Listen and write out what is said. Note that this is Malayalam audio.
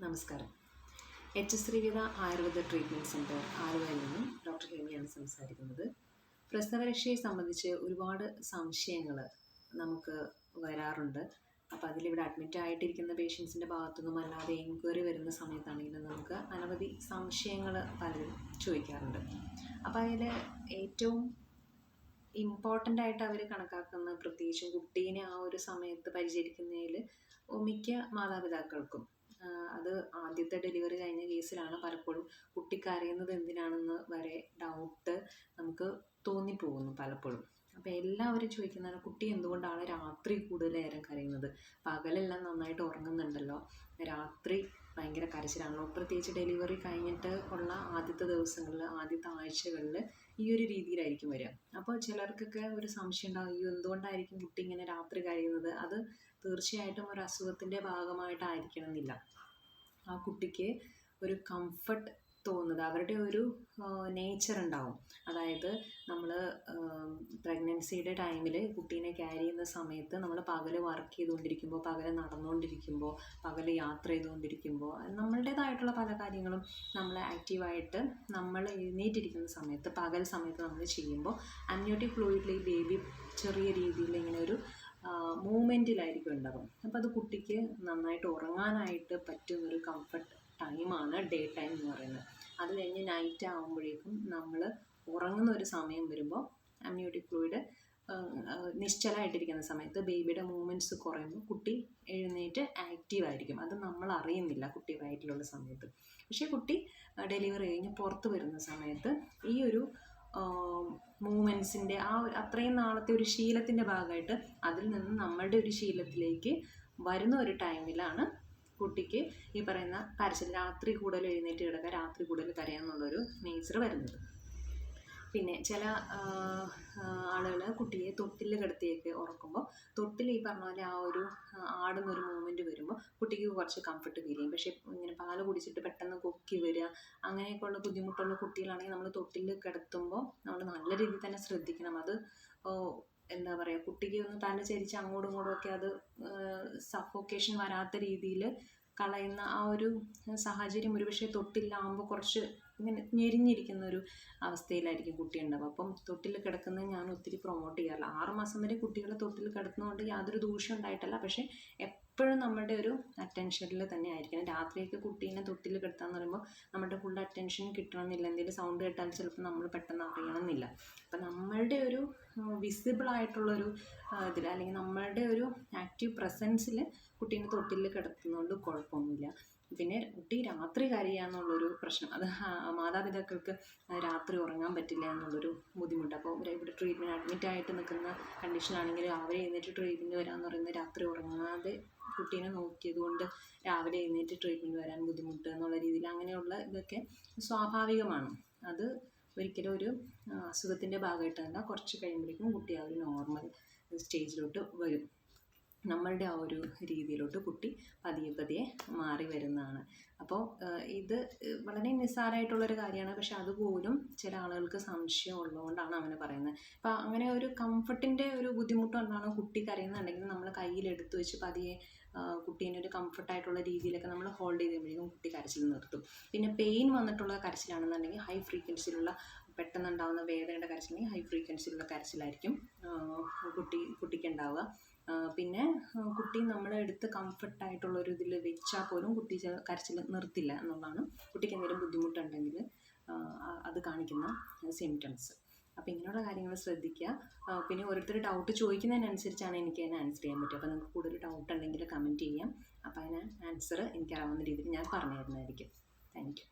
നമസ്കാരം. H S Srividha Ayurveda treatment centre ആലുവയിൽ നിന്നും ഡോക്ടർ ഹേമിയാണ് സംസാരിക്കുന്നത്. പ്രസവരക്ഷയെ സംബന്ധിച്ച് ഒരുപാട് സംശയങ്ങൾ നമുക്ക് വരാറുണ്ട്. അപ്പോൾ അതിലിവിടെ അഡ്മിറ്റ് ആയിട്ടിരിക്കുന്ന പേഷ്യൻസിന്റെ ഭാഗത്തുനിന്നും അല്ലാതെ എൻക്വയറി വരുന്ന സമയത്താണെങ്കിലും നമുക്ക് അനവധി സംശയങ്ങൾ പലരും ചോദിക്കാറുണ്ട്. അപ്പോൾ അതിൽ ഏറ്റവും ഇമ്പോർട്ടന്റ് ആയിട്ട് അവർ കണക്കാക്കുന്ന പ്രത്യേകിച്ചും കുട്ടീനെ ആ ഒരു സമയത്ത് പരിചരിക്കുന്നതിൽ മിക്ക മാതാപിതാക്കൾക്കും അത് ആദ്യത്തെ ഡെലിവറി കഴിഞ്ഞ കേസിലാണ് പലപ്പോഴും കുട്ടി കരയുന്നത് എന്തിനാണെന്ന് വരെ ഡൗട്ട് നമുക്ക് തോന്നിപ്പോകുന്നു പലപ്പോഴും. അപ്പോൾ എല്ലാവരും ചോദിക്കുന്നതാണ് കുട്ടി എന്തുകൊണ്ടാണ് രാത്രി കൂടുതൽ നേരം കരയുന്നത്? പകലെല്ലാം നന്നായിട്ട് ഉറങ്ങുന്നുണ്ടല്ലോ. രാത്രി ഭയങ്കര കരച്ചിലാണല്ലോ പ്രത്യേകിച്ച് ഡെലിവറി കഴിഞ്ഞിട്ട് ഉള്ള ആദ്യത്തെ ദിവസങ്ങളിൽ ആദ്യത്തെ ആഴ്ചകളിൽ ഈ ഒരു രീതിയിലായിരിക്കും വരിക. അപ്പോൾ ചിലർക്കൊക്കെ ഒരു സംശയം ഉണ്ടാകും അയ്യോ എന്തുകൊണ്ടായിരിക്കും കുട്ടി ഇങ്ങനെ രാത്രി കഴിയുന്നത് അത് തീർച്ചയായിട്ടും ഒരു അസുഖത്തിന്റെ ഭാഗമായിട്ടായിരിക്കണം എന്നില്ല. ആ കുട്ടിക്ക് ഒരു കംഫർട്ട് തോന്നുന്നത്. അവരുടെ ഒരു നേച്ചർ ഉണ്ടാവും. അതായത് നമ്മൾ പ്രഗ്നൻസിയുടെ ടൈമിൽ കുട്ടീനെ ക്യാരി ചെയ്യുന്ന സമയത്ത് നമ്മൾ പകൽ വർക്ക് ചെയ്തുകൊണ്ടിരിക്കുമ്പോൾ പകൽ നടന്നുകൊണ്ടിരിക്കുമ്പോൾ പകൽ യാത്ര ചെയ്തുകൊണ്ടിരിക്കുമ്പോൾ നമ്മളുടേതായിട്ടുള്ള പല കാര്യങ്ങളും നമ്മൾ ആക്റ്റീവായിട്ട് നമ്മൾ എഴുന്നേറ്റിരിക്കുന്ന സമയത്ത് പകൽ സമയത്ത് നമ്മൾ ചെയ്യുമ്പോൾ അമ്നിയോട്ടിക് ഫ്ലൂയിഡിൽ ഈ ബേബി ചെറിയ രീതിയിൽ ഇങ്ങനെ ഒരു മൂവ്മെന്റിലായിരിക്കും ഉണ്ടാവും അപ്പോൾ അത് കുട്ടിക്ക് നന്നായിട്ട് ഉറങ്ങാനായിട്ട് പറ്റുന്നൊരു കംഫർട്ട് ടൈമാണ് ഡേ ടൈം എന്ന് പറയുന്നത്. അത് കഴിഞ്ഞ് നൈറ്റ് ആകുമ്പോഴേക്കും നമ്മൾ ഉറങ്ങുന്ന ഒരു സമയം വരുമ്പോൾ അമ്നിയോട്ടിക് ഫ്ലൂയിഡ് നിശ്ചലമായിട്ടിരിക്കുന്ന സമയത്ത് ബേബിയുടെ മൂവ്മെന്റ്സ് കുറയുമ്പോൾ കുട്ടി എഴുന്നേറ്റ് ആക്റ്റീവ് ആയിരിക്കും. അത് നമ്മൾ അറിയുന്നില്ല കുട്ടി വയറ്റിലുള്ള സമയത്ത്. പക്ഷേ കുട്ടി ഡെലിവറി കഴിഞ്ഞ് പുറത്ത് വരുന്ന സമയത്ത് ഈ ഒരു മൂവ്മെന്റ്സിന്റെ ആ അത്രയും നാളത്തെ ഒരു ശീലത്തിന്റെ ഭാഗമായിട്ട് അതിൽ നിന്ന് നമ്മളുടെ ഒരു ശീലത്തിലേക്ക് വരുന്ന ഒരു ടൈമിലാണ് കുട്ടിക്ക് ഈ പറയുന്ന കരച്ചിൽ രാത്രി കൂടുതൽ എഴുന്നേറ്റ് കിടക്കുക രാത്രി കൂടുതൽ കരയാന്നുള്ളൊരു നേച്ചർ വരുന്നത്. പിന്നെ ചില ആളുകൾ കുട്ടിയെ തൊട്ടിൽ കിടത്തിയൊക്കെ ഉറക്കുമ്പോൾ തൊട്ടിൽ ഈ പറഞ്ഞ പോലെ ആ ഒരു ആടുന്ന ഒരു മൂവ്മെന്റ് വരുമ്പോൾ കുട്ടിക്ക് കുറച്ച് കംഫർട്ട് ഫീൽ ചെയ്യും. പക്ഷേ ഇങ്ങനെ പാൽ കുടിച്ചിട്ട് പെട്ടെന്ന് കൊക്കി വരിക അങ്ങനെയൊക്കെയുള്ള ബുദ്ധിമുട്ടുള്ള കുട്ടികളാണെങ്കിൽ നമ്മൾ തൊട്ടിൽ കിടത്തുമ്പോൾ നമ്മൾ നല്ല രീതിയിൽ തന്നെ ശ്രദ്ധിക്കണം. അത് എന്താ പറയുക കുട്ടിക്ക് ഒന്ന് തല ചരിച്ച് അങ്ങോട്ടും ഇങ്ങോട്ടും ഒക്കെ അത് സഫോക്കേഷൻ വരാത്ത രീതിയിൽ കളയുന്ന ആ ഒരു സാഹചര്യം ഒരുപക്ഷെ തൊട്ടില്ലാകുമ്പോൾ കുറച്ച് ഇങ്ങനെ ഞെരിഞ്ഞിരിക്കുന്ന ഒരു അവസ്ഥയിലായിരിക്കും കുട്ടി ഉണ്ടാവുക അപ്പം തൊട്ടിൽ കിടക്കുന്നത് ഞാൻ ഒത്തിരി പ്രൊമോട്ട് ചെയ്യാറില്ല. ആറ് മാസം വരെ കുട്ടികളെ തൊട്ടിൽ കിടത്തുന്നതുകൊണ്ട് യാതൊരു ദൂഷ്യം ഉണ്ടായിട്ടല്ല. പക്ഷേ എപ്പോഴും നമ്മുടെ ഒരു അറ്റൻഷനിൽ തന്നെ ആയിരിക്കണം രാത്രിയൊക്കെ കുട്ടീനെ തൊട്ടിൽ കിടത്താന്ന് പറയുമ്പോൾ നമ്മുടെ ഫുൾ അറ്റൻഷൻ കിട്ടണമെന്നില്ല. എന്തെങ്കിലും സൗണ്ട് കേട്ടാൽ ചിലപ്പോൾ നമ്മൾ പെട്ടെന്ന് അറിയണമെന്നില്ല. അപ്പം നമ്മളുടെ ഒരു വിസിബിൾ ആയിട്ടുള്ളൊരു ഇതിൽ അല്ലെങ്കിൽ നമ്മളുടെ ഒരു ആക്റ്റീവ് പ്രസൻസിൽ കുട്ടീനെ തൊട്ടിൽ കിടത്തുന്നതുകൊണ്ട് കുഴപ്പമൊന്നുമില്ല. പിന്നെ കുട്ടി രാത്രി കരയാന്നുള്ളൊരു പ്രശ്നം. അത് മാതാപിതാക്കൾക്ക് രാത്രി ഉറങ്ങാൻ പറ്റില്ല എന്നുള്ളൊരു ബുദ്ധിമുട്ട്. അപ്പോൾ ഇവിടെ ട്രീറ്റ്മെന്റ് അഡ്മിറ്റ് ആയിട്ട് നിൽക്കുന്ന കണ്ടീഷനാണെങ്കിൽ രാവിലെ എഴുന്നേറ്റ് ട്രീറ്റ്മെന്റ് വരാമെന്ന് പറയുന്നത് രാത്രി ഉറങ്ങാതെ കുട്ടീനെ നോക്കിയത് കൊണ്ട് രാവിലെ എഴുന്നേറ്റ് ട്രീറ്റ്മെന്റ് വരാൻ ബുദ്ധിമുട്ട് എന്നുള്ള രീതിയിൽ അങ്ങനെയുള്ള ഇതൊക്കെ സ്വാഭാവികമാണ്. അത് ഒരിക്കലും ഒരു അസുഖത്തിന്റെ ഭാഗമായിട്ടല്ല. കുറച്ച് കഴിയുമ്പോഴേക്കും കുട്ടി ആ ഒരു നോർമൽ സ്റ്റേജിലോട്ട് വരും. നമ്മളുടെ ആ ഒരു രീതിയിലോട്ട് കുട്ടി പതിയെ പതിയെ മാറി വരുന്നതാണ്. അപ്പോൾ ഇത് വളരെ നിസ്സാരമായിട്ടുള്ളൊരു കാര്യമാണ്. പക്ഷെ അതുപോലും ചില ആളുകൾക്ക് സംശയം ഉള്ളതുകൊണ്ടാണ് അങ്ങനെ പറയുന്നത്. അപ്പോൾ അങ്ങനെ ഒരു കംഫർട്ടിന്റെ ഒരു ബുദ്ധിമുട്ട് കൊണ്ടാണ് കുട്ടി കരയുന്നുണ്ടെങ്കിൽ നമ്മൾ കയ്യിലെടുത്ത് വെച്ച് പതിയെ കുട്ടീനെ ഒരു കംഫർട്ടായിട്ടുള്ള രീതിയിലൊക്കെ നമ്മൾ ഹോൾഡ് ചെയ്ത് കഴിയുമ്പോഴേക്കും കുട്ടി കരച്ചിൽ നിർത്തും. പിന്നെ പെയിൻ വന്നിട്ടുള്ള കരച്ചിലാണെന്നുണ്ടെങ്കിൽ ഹൈ ഫ്രീക്വൻസിയിലുള്ള പെട്ടെന്ന് ഉണ്ടാകുന്ന വേദനയുടെ കരച്ചിലെങ്കിൽ ഹൈ ഫ്രീക്വൻസിയിലുള്ള കരച്ചിലായിരിക്കും കുട്ടി കുട്ടിക്ക് ഉണ്ടാവുക പിന്നെ കുട്ടി നമ്മളെ എടുത്ത് കംഫർട്ടായിട്ടുള്ള ഒരു ഇതിൽ വെച്ചാൽ പോലും കുട്ടി കരച്ചിൽ നിർത്തില്ല എന്നുള്ളതാണ്. കുട്ടിക്ക് എന്തെങ്കിലും ബുദ്ധിമുട്ടുണ്ടെങ്കിൽ അത് കാണിക്കുന്ന സിംറ്റംസ് അപ്പോൾ ഇങ്ങനെയുള്ള കാര്യങ്ങൾ ശ്രദ്ധിക്കുക. പിന്നെ ഓരോരുത്തർ ഡൗട്ട് ചോദിക്കുന്നതിനനുസരിച്ചാണ് എനിക്ക് അതിന് ആൻസർ ചെയ്യാൻ പറ്റുക. അപ്പോൾ നിങ്ങൾക്ക് കൂടുതൽ ഡൗട്ട് ഉണ്ടെങ്കിൽ കമന്റ് ചെയ്യാം. അപ്പോൾ അതിന് ആൻസർ എനിക്കറിയാവുന്ന രീതിയിൽ ഞാൻ പറഞ്ഞു തരുന്നതായിരിക്കും താങ്ക് യു